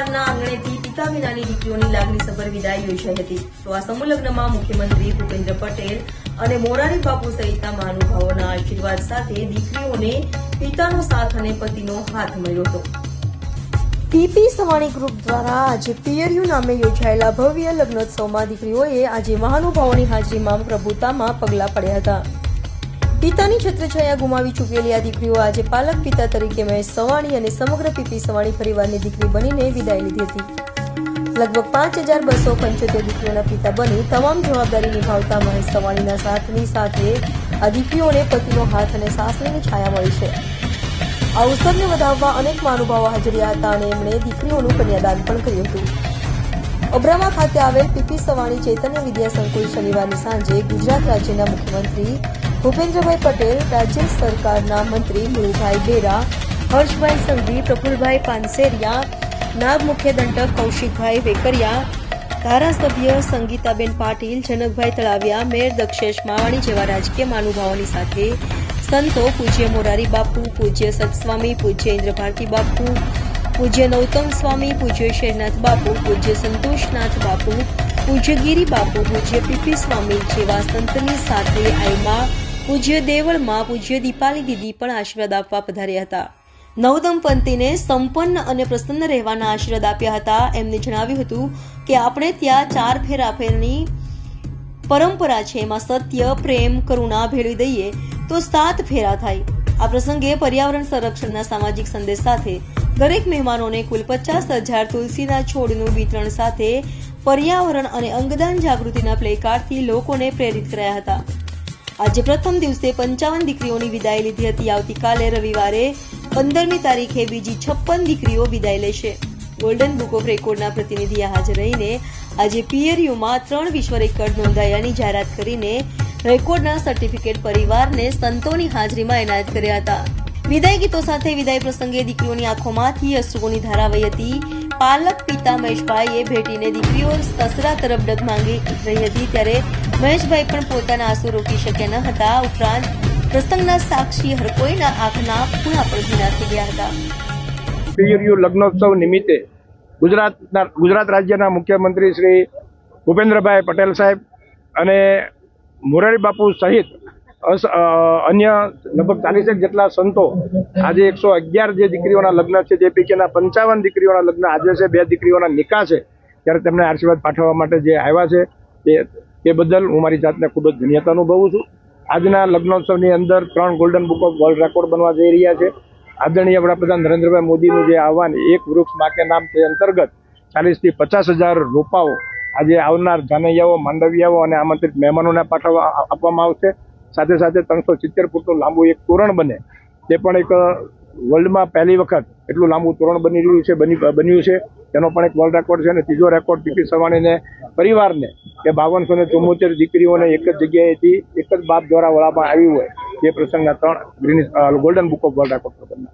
સવારના આંગણેથી પિતાવિનાની દીકરીઓની લાગણીસભર વિદાય યોજાઈ હતી. તો આ સમૂહલગ્નમાં મુખ્યમંત્રી ભૂપેન્દ્ર પટેલ અને મોરારી બાપુ સહિતના મહાનુભાવોના આશીર્વાદ સાથે દીકરીઓને પિતાનો સાથ અને પતિનો હાથ મળ્યો હતો. પીપી સવાણી ગ્રુપ દ્વારા આજે પિયરયુ નામે યોજાયેલા ભવ્ય લગ્નોત્સવમાં દીકરીઓએ આજે મહાનુભાવોની હાજરીમાં પ્રભુતામાં પગલાં પડ્યા હતા. પિતાની છત્રછાયા ગુમાવી ચૂકેલી આ દીકરીઓ આજે પાલક પિતા તરીકે મહેશ સવાણી અને સમગ્ર પીપી સવાણી પરિવારની દીકરી બનીને વિદાય લીધી હતી. લગભગ પાંચ હજાર બસો પંચોતેર દીકરીઓના પિતા બની તમામ જવાબદારી નિભાવતા મહેશ સવાણીના સાથની સાથે આ દીકરીઓને પતિનો હાથ અને સાસરીની છાયા મળી છે. આ અવસરને વધાવવા અનેક મહાનુભાવો હાજર હતા અને એમણે દીકરીઓનું કન્યાદાન પણ કર્યું હતું. અબ્રામા ખાતે આવેલ પીપી સવાણી ચૈતન્ય વિદ્યા સંકુલ શનિવારની સાંજે ગુજરાત રાજ્યના મુખ્યમંત્રી ભૂપેન્દ્રભાઈ પટેલ, રાજ્ય સરકારના મંત્રી મુળુભાઈ બેરા, હર્ષભાઈ સંઘવી પ્રફુલભાઈ પાનસેરિયા, નાયબ મુખ્ય દંડક કૌશિકભાઈ વેકરિયા, ધારાસભ્ય સંગીતાબેન પાટીલ, જનકભાઈ તળાવિયા, મેયર દક્ષેશ માવાણી જેવા રાજકીય મહાનુભાવોની સાથે સંતો પૂજ્ય મોરારી બાપુ, પૂજ્ય સતસ્વામી, પૂજ્ય ઇન્દ્રભારતી બાપુ, પૂજ્ય નૌતમ સ્વામી, પૂજ્ય શેરનાથ બાપુ, પૂજ્ય સંતોષનાથ બાપુ, પૂજ્ય ગિરી બાપુ, પૂજ્ય પીપી સ્વામી જેવા સંતની સાથે આઈમાં પૂજ્ય દેવળમાં પૂજ્ય દીપાલી દીદી પણ આશીર્વાદ આપવા પધાર્યા હતા. નવદંપતિને સંપન્ન અને પ્રસન્ન રહેવાના આશીર્વાદ આપ્યા હતા. એમને જણાવ્યું હતું કે, આપણે ત્યાં ચાર ફેરા ફેરની પરંપરા છે. એમાં સત્ય, પ્રેમ, કરુણા ભેળવી દઈએ તો સાત ફેરા થાય. આ પ્રસંગે પર્યાવરણ સંરક્ષણના સામાજિક સંદેશ સાથે દરેક મહેમાનોને કુલ પચાસ હજાર તુલસીના છોડનું વિતરણ સાથે પર્યાવરણ અને અંગદાન જાગૃતિના પ્લેકાર્ડથી લોકોને પ્રેરિત કર્યા હતા. આજે પ્રથમ દિવસે પંચાવન દીકરીઓની વિદાય લીધી હતી. આવતીકાલે રવિવારે પંદરમી તારીખે બીજી છપ્પન દીકરીઓ વિદાય લેશે. ગોલ્ડન બુક ઓફ રેકોર્ડના પ્રતિનિધિએ હાજર રહીને આજે પીએરયુમાં ત્રણ વિશ્વ રેકોર્ડ નોંધાયાની જાહેરાત કરીને રેકોર્ડના સર્ટિફિકેટ પરિવારને સંતોની હાજરીમાં એનાયત કર્યા હતા. વિદાય ગીતો સાથે વિદાય પ્રસંગે દીકરીઓની આંખોમાંથી અશ્રુઓની ધારા વહી હતી. પાલક પિતા મહેશભાઈએ ભેટીને દીકરીઓ સસરા તરફ ડગ માંગી રહી હતી ત્યારે મહેશભાઈ પણ પોતાના આંસુ રોકી શક્યા ન હતા. ઉપરાંત પ્રસંગના સાક્ષી હરકોઈના આંખના ખૂણા પર ભીના થઈ ગયા હતા. પીયુર્યુ લગ્નોત્સવ નિમિત્તે ગુજરાતના ગુજરાત રાજ્યના મુખ્યમંત્રી શ્રી ભૂપેન્દ્રભાઈ પટેલ સાહેબ અને મોરારી બાપુ સહિત અન્ય લગભગ ચાલીસેક જેટલા સંતો આજે એકસો અગિયાર જે દીકરીઓના લગ્ન છે તે પૈકીના પંચાવન દીકરીઓના લગ્ન આજે છે, બે દીકરીઓના નિકાહ છે, ત્યારે તેમને આશીર્વાદ પાઠવવા માટે જે આવ્યા છે, તે તે બદલ હું મારી જાતને ખૂબ જ ધન્યતા અનુભવું છું. આજના લગ્નોત્સવની અંદર ત્રણ golden book of world record બનવા જઈ રહ્યા છે. આદરણીય વડાપ્રધાન નરેન્દ્રભાઈ મોદીનું જે આહવાન, એક વૃક્ષ માકે નામ તે અંતર્ગત ચાલીસથી પચાસ હજાર રોપાઓ આજે આવનાર જાનૈયાઓ, માંડવિયાઓ અને આમંત્રિત મહેમાનોને પાઠવવા, આપવામાં આવશે. સાથે સાથે ત્રણસો સિત્તેર ફૂટનું લાંબુ એક તોરણ બને. તે પણ એક વર્લ્ડમાં પહેલી વખત એટલું લાંબુ તોરણ બની રહ્યું છે બની બન્યું છે. તેનો પણ એક વર્લ્ડ રેકોર્ડ છે અને ત્રીજો રેકોર્ડ પીપી સવાણીને પરિવારને કે બાવનસો ને ચુમ્મોતેર દીકરીઓને એક જ જગ્યાએથી એક જ બાપ દ્વારા વળામાં આવી હોય તે પ્રસંગના ત્રણ green golden book of world record પર બન્યા.